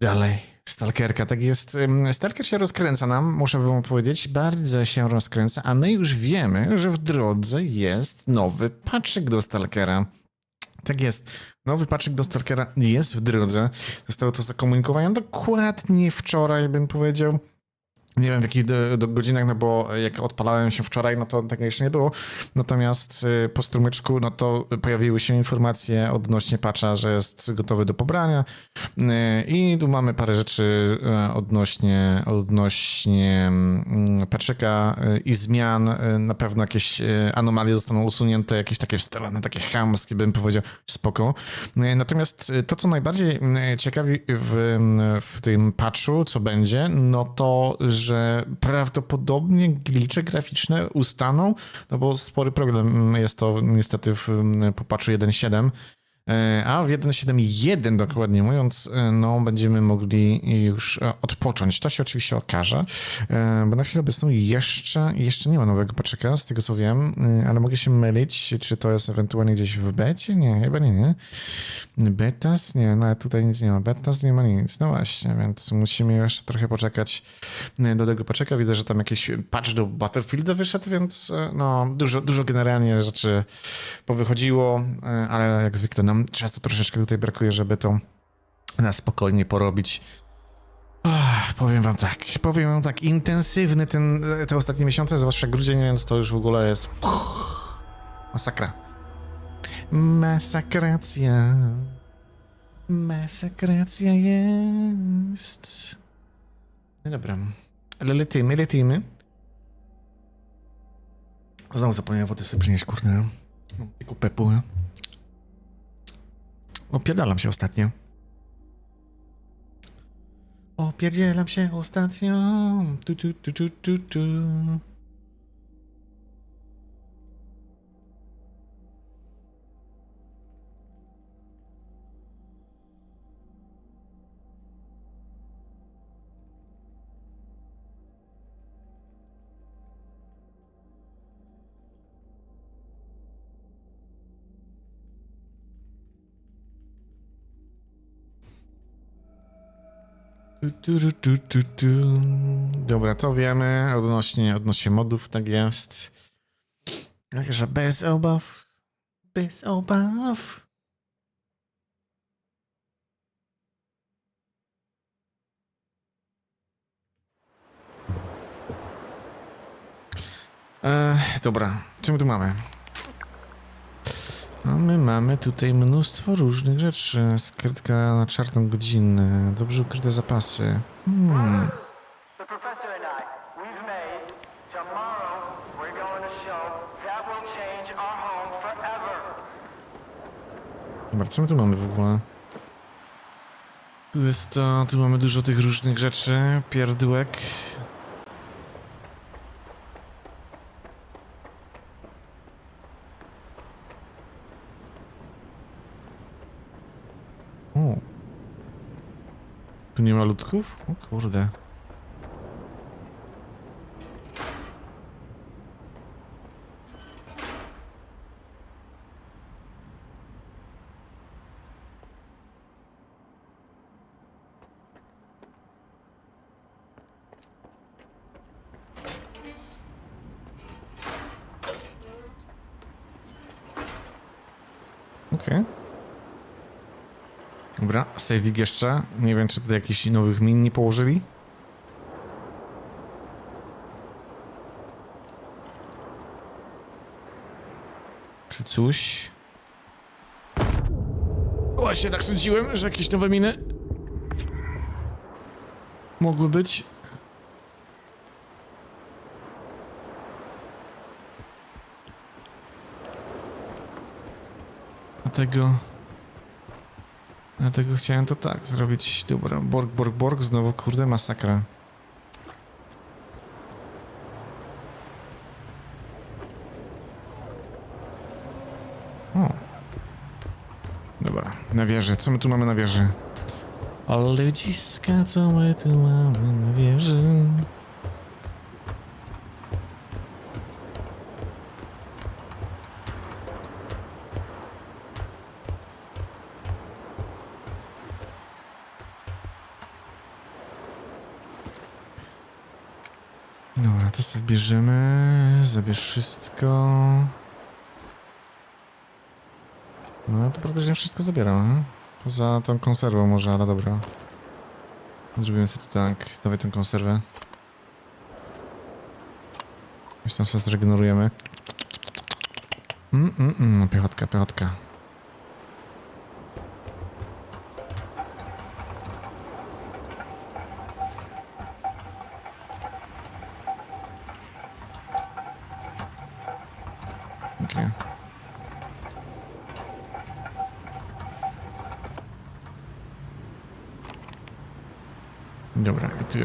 Dalej. Stalkerka, tak jest. Stalker się rozkręca nam, muszę wam powiedzieć, bardzo się rozkręca, a my już wiemy, że w drodze jest nowy patrzyk do Stalkera. Tak jest. Nowy patrzyk do Stalkera jest w drodze. Zostało to zakomunikowane dokładnie wczoraj, bym powiedział. Nie wiem w jakich do, do godzinach, no bo jak odpalałem się wczoraj, no to tego jeszcze nie było. Natomiast y, po strumyczku, no to pojawiły się informacje odnośnie patcha, że jest gotowy do pobrania. Y, I tu mamy parę rzeczy odnośnie, odnośnie mm, patrzyka y, i zmian. Na pewno jakieś anomalie zostaną usunięte, jakieś takie wstelane, takie chamskie, bym powiedział, spoko. Natomiast to, co najbardziej ciekawi w, w tym patchu, co będzie, no to, że prawdopodobnie glicze graficzne ustaną, no bo spory problem jest to niestety w, po patchu 1.7. E, A w 1.7.1 dokładnie mówiąc, e, no będziemy mogli już e, odpocząć. To się oczywiście okaże, bo na chwilę obecną jeszcze, jeszcze nie ma nowego paczeka, z tego co wiem, ale mogę się mylić, czy to jest ewentualnie gdzieś w becie? Nie, chyba nie, nie. Betas? Nie, nawet tutaj nic nie ma. Betas nie ma nic. No właśnie, więc musimy jeszcze trochę poczekać do tego paczeka. Widzę, że tam jakiś patch do Battlefielda wyszedł, więc no dużo, dużo generalnie rzeczy powychodziło, ale jak zwykle nam często troszeczkę tutaj brakuje, żeby to na spokojnie porobić. Ach, powiem wam tak, powiem wam tak, intensywny ten, te ostatnie miesiące, zwłaszcza grudzień, więc to już w ogóle jest masakra. Masakracja. Masakracja jest. No dobra, ale lecimy, lecimy. Znowu zapomniałem wody sobie przynieść, kurde. Mam tylko pepu. Opierdalam się ostatnio. Opierdzielam się ostatnio. Tu, tu, tu, tu, tu, tu. Dobra, to wiemy odnośnie, odnośnie modów, tak jest. Także bez obaw. Bez obaw. E, dobra, my tu mamy? No my mamy tutaj mnóstwo różnych rzeczy. Skrytka na czarną godzinę, dobrze ukryte zapasy. Hmm. Dobra, co my tu mamy w ogóle? Tu jest to, tu mamy dużo tych różnych rzeczy, pierdółek. O. Tu nie ma ludków? O kurde. Okej. Dobra, saving jeszcze. Nie wiem, czy tutaj jakichś nowych min nie położyli. Czy coś? Właśnie tak sądziłem, że jakieś nowe miny mogły być. Dlatego... Dlatego chciałem to tak zrobić. Dobra, Borg, Borg, Borg, znowu kurde masakra. O. Dobra, na wieży. Co my tu mamy na wieży? O ludziska, co my tu mamy na wieży? Bierzemy. Zabierz wszystko. No to praktycznie wszystko zabieram. nie? Poza tą konserwą może, ale dobra. Zrobimy sobie to tak. Dawaj tę konserwę. Już tam sobie zregenerujemy. Mm, mm, mm, piechotka, piechotka.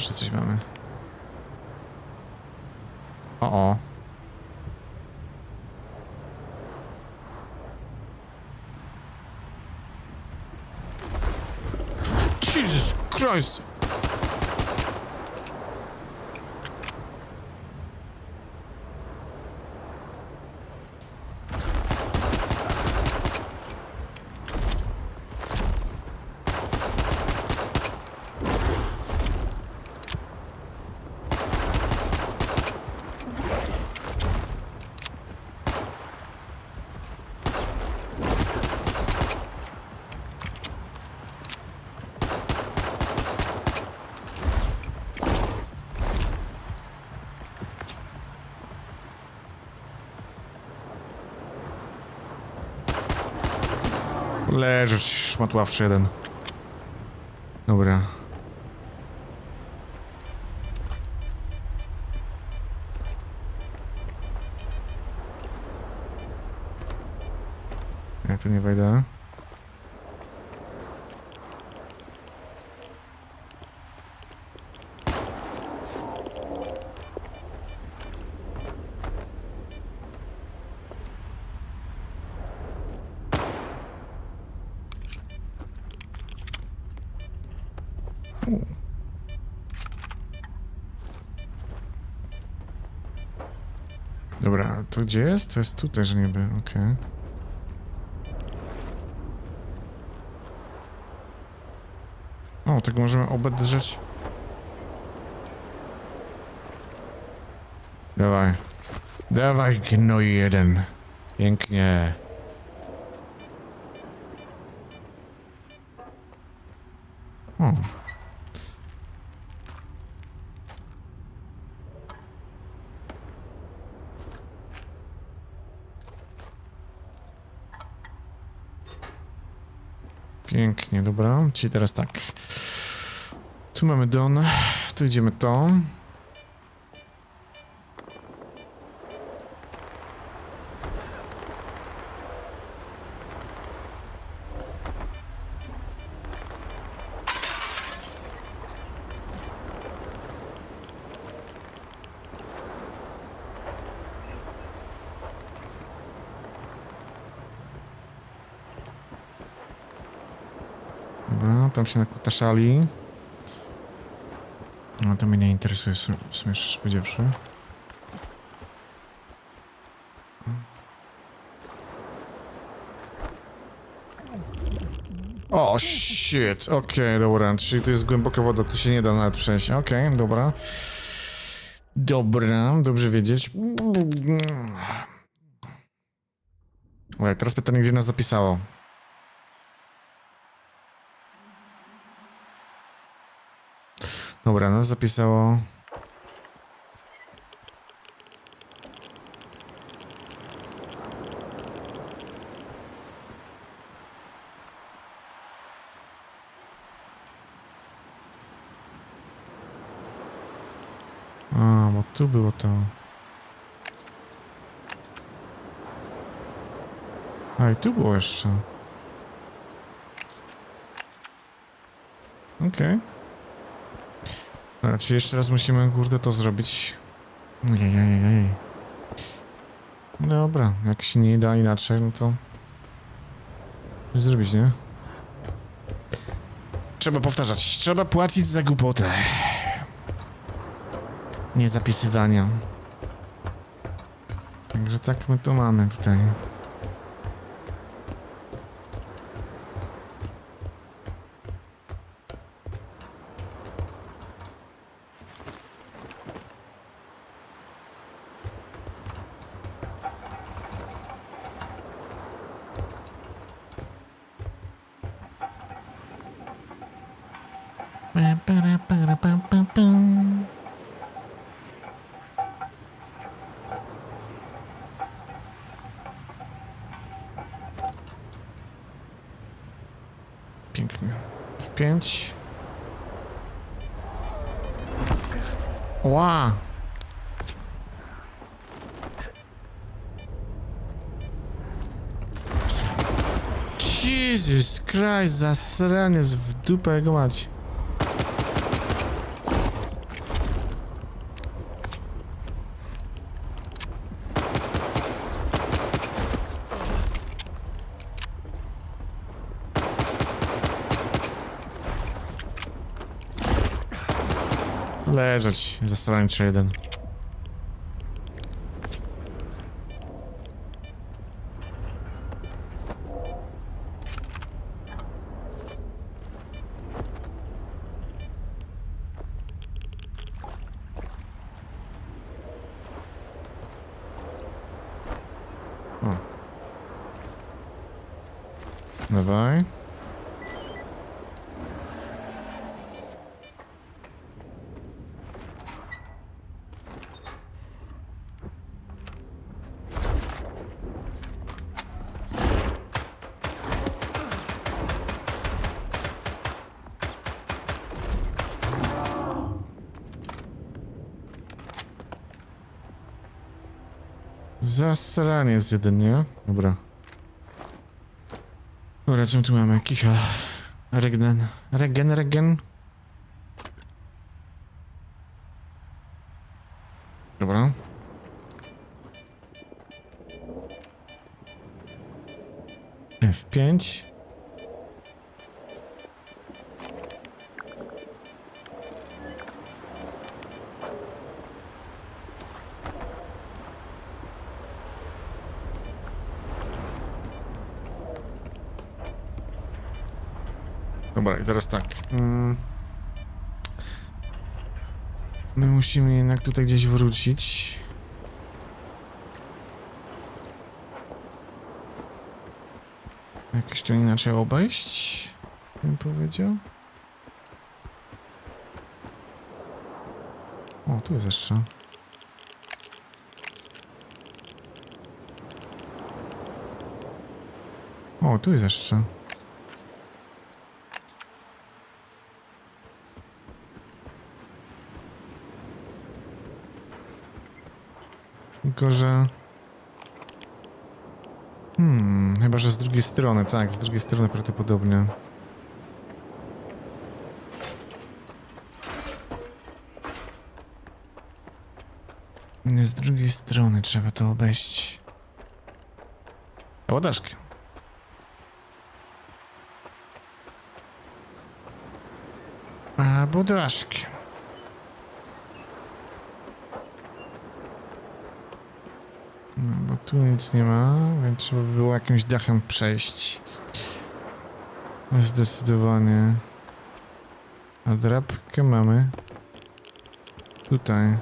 Jeszcze coś mamy. O, o. Jesus Christ! Leżysz, szmatławszy jeden. Dobra. Ja tu nie wejdę. Dobra, to gdzie jest? To jest tutaj, że niby, okej. O, tego możemy obedrzeć. Dawaj. Dawaj, gnoj jeden. Pięknie. O. Pięknie, dobra. Czyli teraz tak. Tu mamy Don, tu idziemy to. Dobra, tam się nakutaszali. No to mnie nie interesuje, w sum- w sumie szczerze powiedziawszy. O, shit, okej, dobra, czyli tu jest głęboka woda, tu się nie da nawet przejść, okej, dobra. Dobra, dobrze wiedzieć. Oj, teraz pytanie, gdzie nas zapisało? Dobra, nas zapisało. A, bo tu było to. A, i tu było jeszcze. Okej. Dobra, czyli jeszcze raz musimy, kurde, to zrobić. Ojej. Dobra, jak się nie da inaczej, no to... Coś zrobić, nie? Trzeba powtarzać, trzeba płacić za głupotę. Nie zapisywania. Także tak my to mamy tutaj. Ła! Jesus Christ, zasrany w dupę jego mać. Leżeć, zasrańczy jeden. O. Dawaj. Zasraniec jeden, nie? Dobra. Dobra, co my tu mamy? Kicha. Regnen. Regen, regen. Dobra, i teraz tak. Mm. My musimy jednak tutaj gdzieś wrócić. Jakoś to inaczej obejść, bym powiedział. O, tu jest jeszcze. O, tu jest jeszcze. Tylko, że... Hmm, chyba, że z drugiej strony, tak, z drugiej strony prawdopodobnie. Nie, z drugiej strony trzeba to obejść. Łodaszki. Budaszki. No, bo tu nic nie ma, więc trzeba by było jakimś dachem przejść. Zdecydowanie. A drabkę mamy. Tutaj.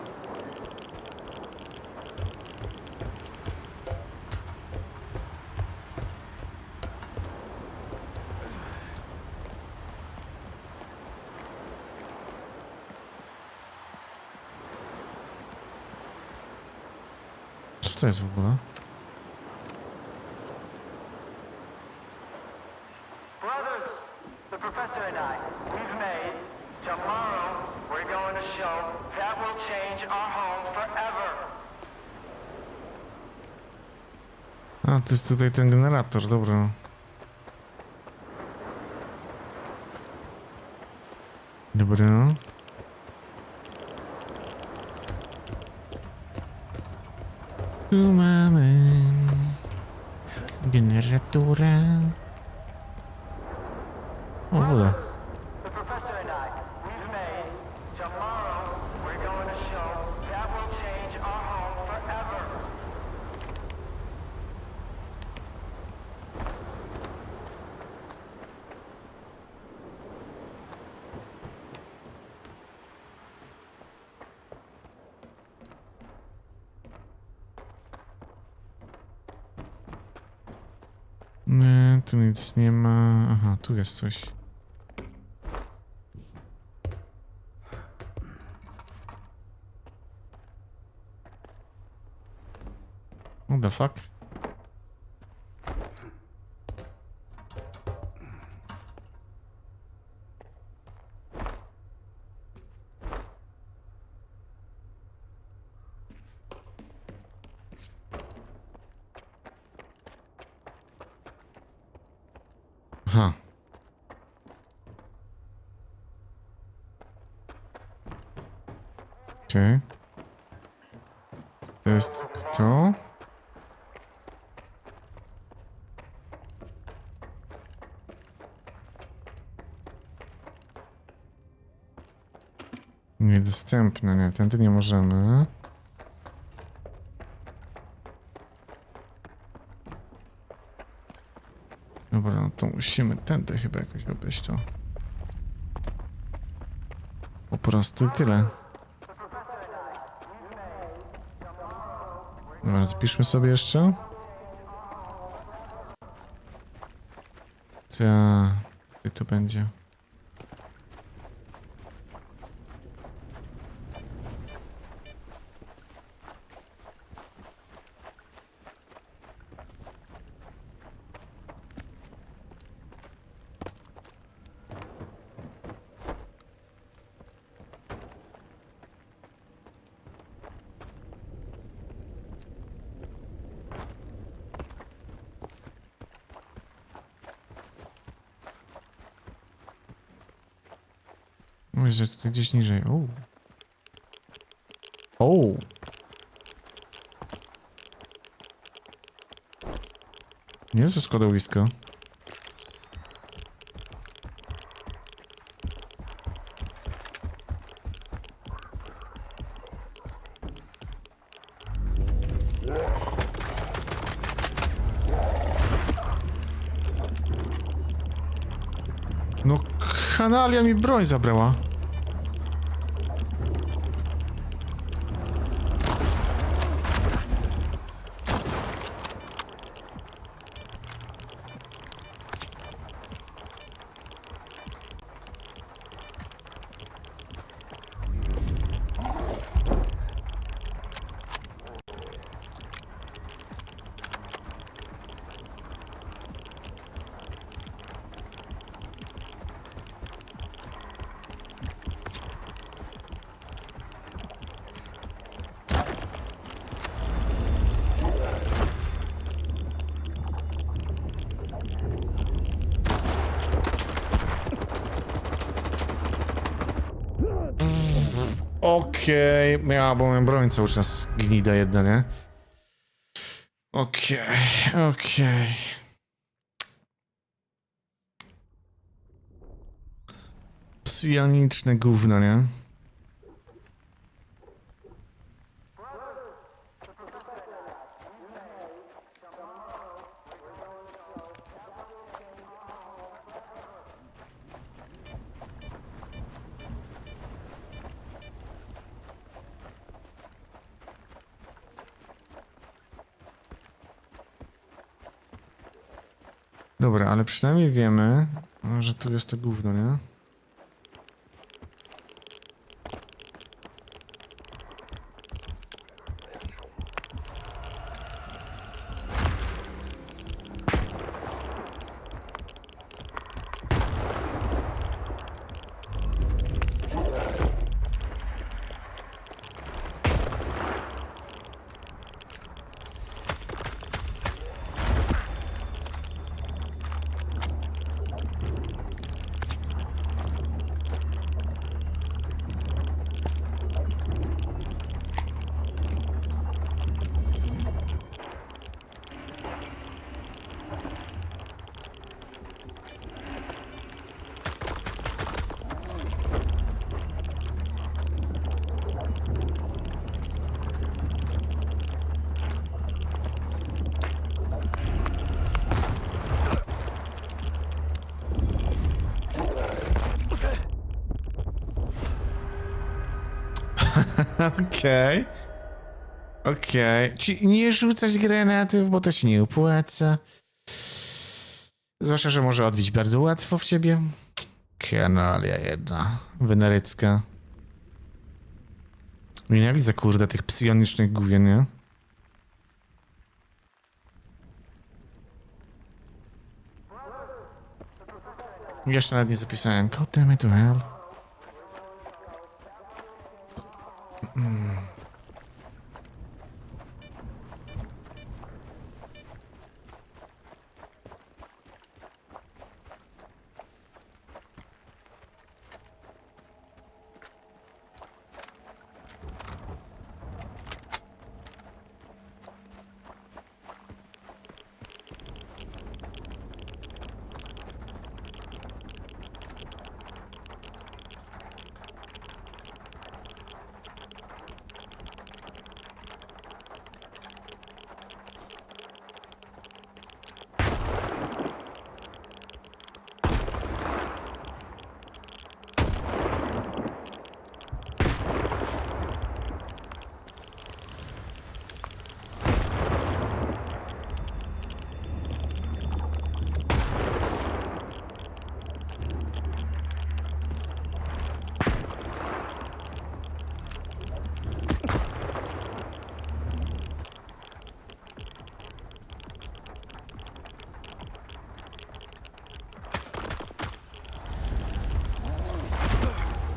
Change our home forever. A, to jest tutaj ten generator, dobra. Dobra. Nie, tu nic nie ma. Aha, tu jest coś. What the fuck? Okej. To jest kto? Niedostępne, nie, tędy nie możemy. Dobra, no to musimy tędy chyba jakoś obejść to. Po prostu i tyle. Dobra, zapiszmy sobie jeszcze. Ta, gdzie to będzie? Mówię, że tutaj gdzieś niżej. O. O. Nie to składowisko. No, kanalia mi broń zabrała. Okej, ja bo broń cały czas gnida jedna, nie? Okej, okej. Psyjaniczne gówno, nie? Dobra, ale przynajmniej wiemy, że tu jest to gówno, nie? Okej. Okej. Czy nie rzucać granatów, bo to się nie opłaca. Zwłaszcza, że może odbić bardzo łatwo w ciebie. Kanalia jedna. Wenerycka. Nienawidzę, kurde, tych psionicznych główien, nie? Jeszcze nawet nie zapisałem. God damn it, well. Mm.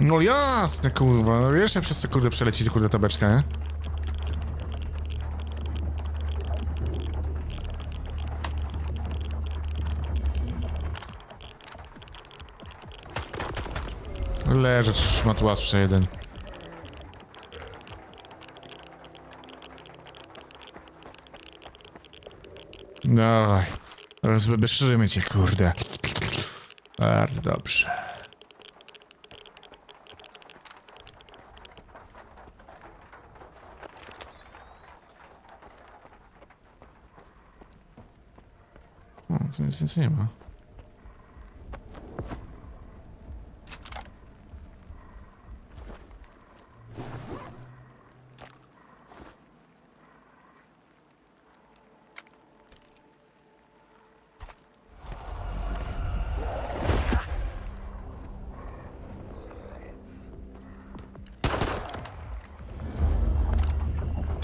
No jasne, kurwa. No Jeszcze przez co kurde przeleci kurde ta beczka, nie? Leży szmatławszy jeden. Dawaj. Rozbebeszymy cię, kurde. Bardzo dobrze. O, tu nic, nic nie ma.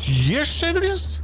Jeszcze jeden jest?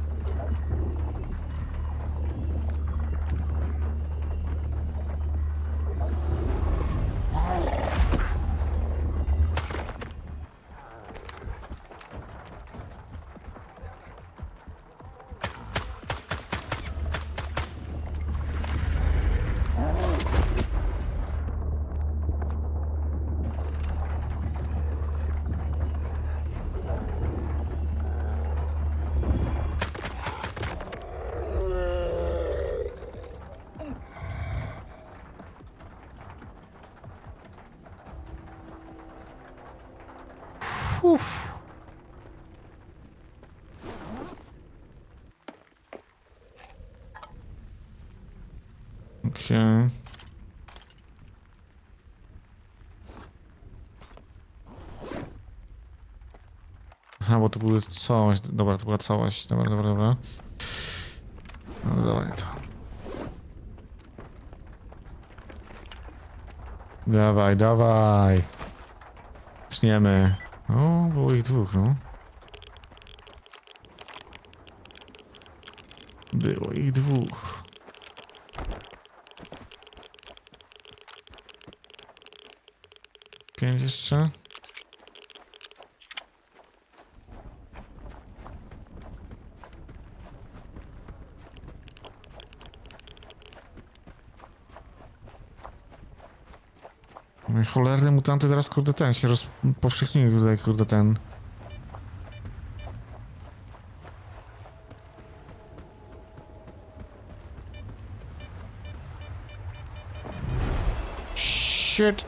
Okej. Aha, bo to były całość. Dobra, to była całość. Dobra, dobra, dobra. No dawaj to. Dawaj, dawaj. Zaczniemy. O, było ich dwóch, no. Było ich dwóch. Pięć jeszcze. No i Cholerne mutanty teraz kurde ten się rozpowszechniły tutaj kurde ten. Shit.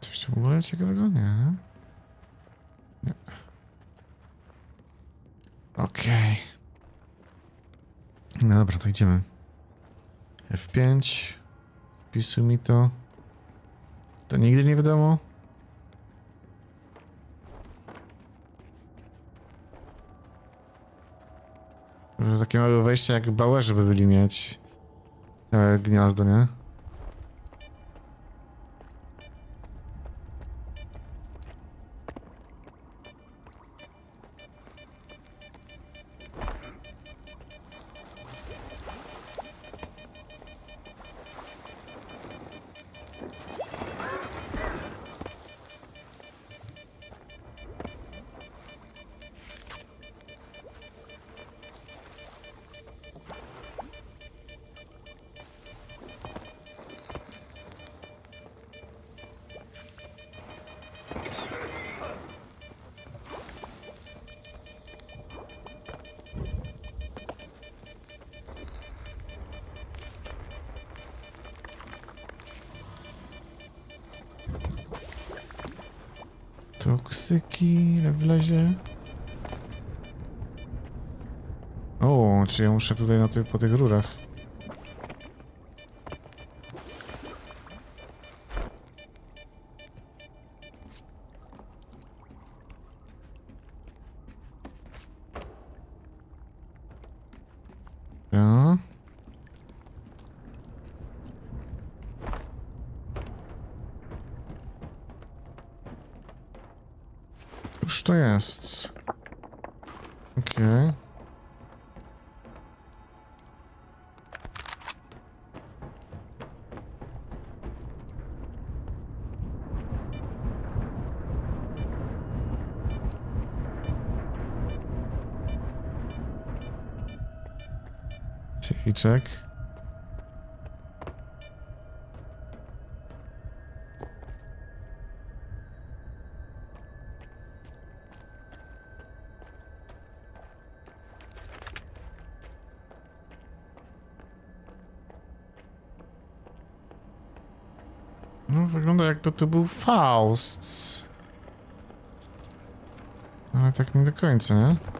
Coś tu w ogóle ciekawego? Nie. Nie. Okej. No dobra, to idziemy. F5. wpisuj mi to. To nigdy nie wiadomo. Że takie małe wejścia jak bałerzy by byli mieć. Gniazdo, nie? Toksyki, ile wlezie? O, czy ja muszę tutaj na tych, po tych rurach? Sieficzek. No, wygląda jakby to był Faust. Ale tak nie do końca, nie?